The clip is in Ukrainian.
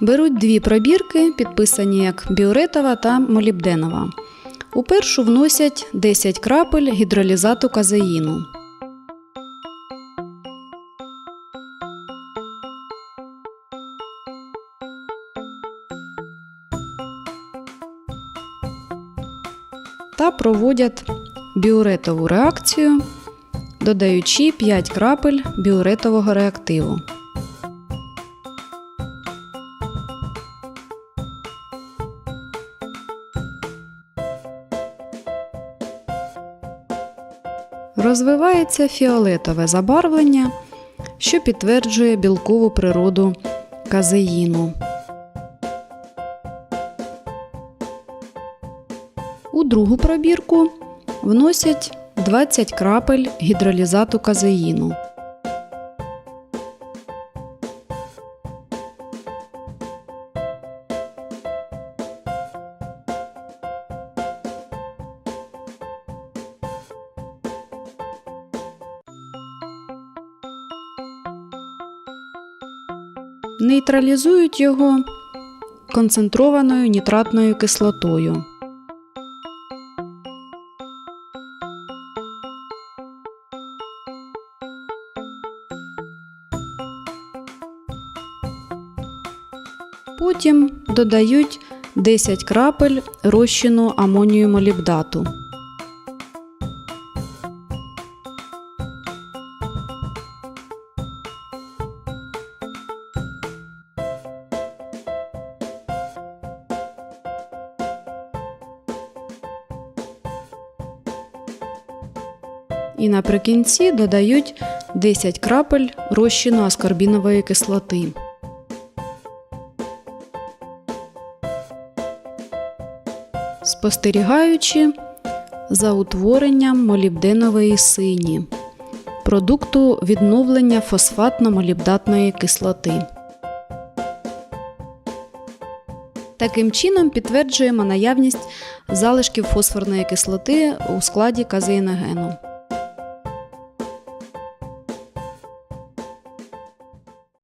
Беруть дві пробірки, підписані як біоретова та молібденова. У першу вносять 10 крапель гідролізату казеїну. Та проводять біуретову реакцію, додаючи 5 крапель біуретового реактиву. Розвивається фіолетове забарвлення, що підтверджує білкову природу казеїну. У другу пробірку вносять 20 крапель гідролізату казеїну. Нейтралізують його концентрованою нітратною кислотою. Потім додають 10 крапель розчину амонію молібдату. І наприкінці додають 10 крапель розчину аскорбінової кислоти. спостерігаючи за утворенням молібденової сині, продукту відновлення фосфатно-молібдатної кислоти. Таким чином підтверджуємо наявність залишків фосфорної кислоти у складі казеїногену.